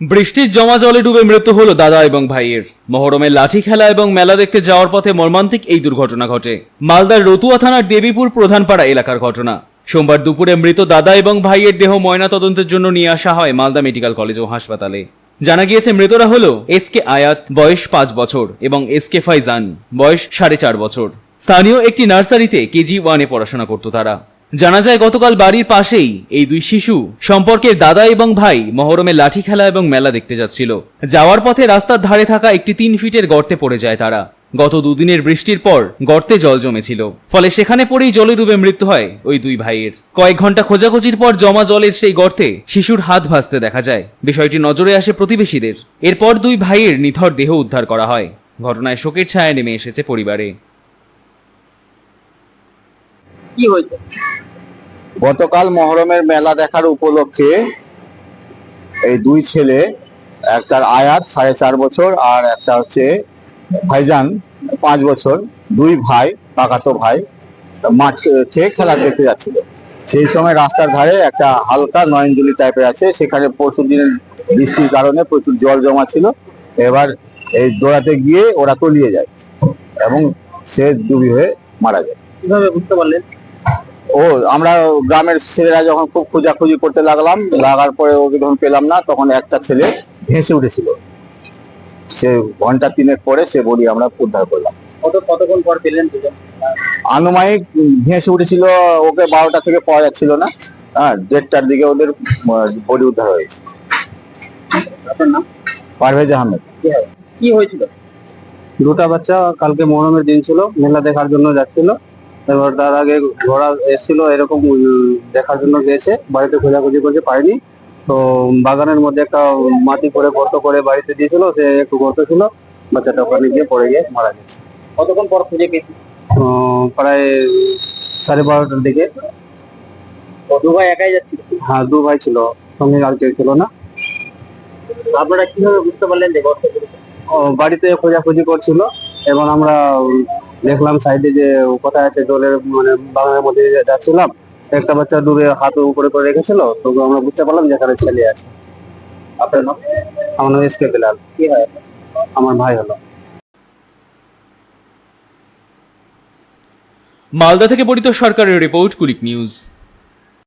বৃষ্টির জমা জলে ডুবে মৃত্যু হলো দাদা এবং ভাইয়ের। মহরমের লাঠি খেলা এবং মেলা দেখতে যাওয়ার পথে মর্মান্তিক এই দুর্ঘটনা ঘটে। মালদার রতুয়া থানার দেবীপুর প্রধানপাড়া এলাকার ঘটনা। সোমবার দুপুরে মৃত দাদা এবং ভাইয়ের দেহ ময়না তদন্তের জন্য নিয়ে আসা হয় মালদা মেডিকেল কলেজ ও হাসপাতালে। জানা গিয়েছে, মৃতরা হলো এস কে আয়াত, বয়স পাঁচ বছর, এবং এস কে ফাইজান, বয়স সাড়ে চার বছর। স্থানীয় একটি নার্সারিতে কেজি ওয়ানে পড়াশোনা করত তারা। জানা যায় গতকাল বাড়ির পাশেই এই দুই শিশু সম্পর্কের দাদা এবং ভাই মহরমে লাঠি খেলা এবং মেলা দেখতে যাচ্ছিল। যাওয়ার পথে রাস্তার ধারে থাকা একটি তিন ফিটের গর্তে পড়ে যায় তারা। গত দুদিনের বৃষ্টির পর গর্তে জল জমেছিল। ফলে সেখানে পড়েই জলে ডুবে মৃত্যু হয় ওই দুই ভাইয়ের। কয়েক ঘণ্টা খোঁজাখুঁজির পর জমা জলের সেই গর্তে শিশুর হাত ভাসতে দেখা যায়। বিষয়টি নজরে আসে প্রতিবেশীদের। এরপর দুই ভাইয়ের নিথর দেহ উদ্ধার করা হয়। ঘটনায় শোকের ছায়া নেমে এসেছে পরিবারে। কি হয়েছে? গতকাল মহরমের মেলা দেখার উপলক্ষে এই দুই ছেলে একটার আয়াত সাড়ে চার বছর আর একটা হচ্ছে ভাইজান পাঁচ বছর। দুই ভাই কাকাতো ভাই মাঠ খেয়ে খেলা দেখতে যাচ্ছিল। সেই সময় রাস্তার ধারে একটা হালকা নয়নজুলি টাইপের আছে। সেখানে পরশু দিনের বৃষ্টির কারণে প্রচুর জল জমা ছিল। এবার এই দৌড়াতে গিয়ে ওরা তলিয়ে যায় এবং সে ডুবি হয়ে মারা যায়। কীভাবে বুঝতে পারলেন? ও আমরা গ্রামের ছেলেরা যখন খুব খোঁজাখুঁজি করতে লাগলাম লাগার পরে ওকে যখন পেলাম না তখন একটা ছেলে ভেসে উঠেছিল। সে ঘণ্টা তিনের পরে সে বডি আমরা উদ্ধার করলাম। কত কতক্ষণ পর পেলেন আনুমানিক ভেসে উঠেছিল ওকে বারোটা থেকে পাওয়া যাচ্ছিল না। হ্যাঁ দেড়টার দিকে ওদের বডি উদ্ধার হয়েছে। পারভেজ আহমেদ। কি? কি হয়েছিল? দুটা বাচ্চা কালকে মহরমের দিন ছিল মেলা দেখার জন্য যাচ্ছিল। এবার তার আগে ঘোড়া এসেছিল এরকম দেখার জন্য গেছে বাড়িতে খোঁজাখুঁজি করছে পারেনি তো বাগানের মধ্যে একটা মাটি করে গর্ত করে বাড়িতে দিয়েছিল সে একটু গর্ত ছিল। বাচ্চাটা ওখানে গিয়ে পড়ে গিয়ে মারা গেছে। কতক্ষণ পর খুঁজে পেয়েছি? প্রায় সাড়ে বারোটার দিকে। দু ভাই একাই যাচ্ছিল? হ্যাঁ দু ভাই ছিল সঙ্গে আর কেউ ছিল না। আপনারা কীভাবে বুঝতে পারলেন যে গর্ত বাড়িতে খোঁজাখুঁজি করছিল এবং আমরা দেখলাম সাইডে যে কোথায় আছে জলের মানে বাগানের মধ্যে যাচ্ছিলাম, একটা বাচ্চা দূরে হাত উপরে করে রেখেছিল, তো আমরা বুঝতে পারলাম যে এখানে ছেলে আছে। আপনার নাম? আমার নাম বেলাল। কি হয়? আমার ভাই হলো। মালদা থেকে পরিত সরকারের রিপোর্ট কুলিক নিউজ।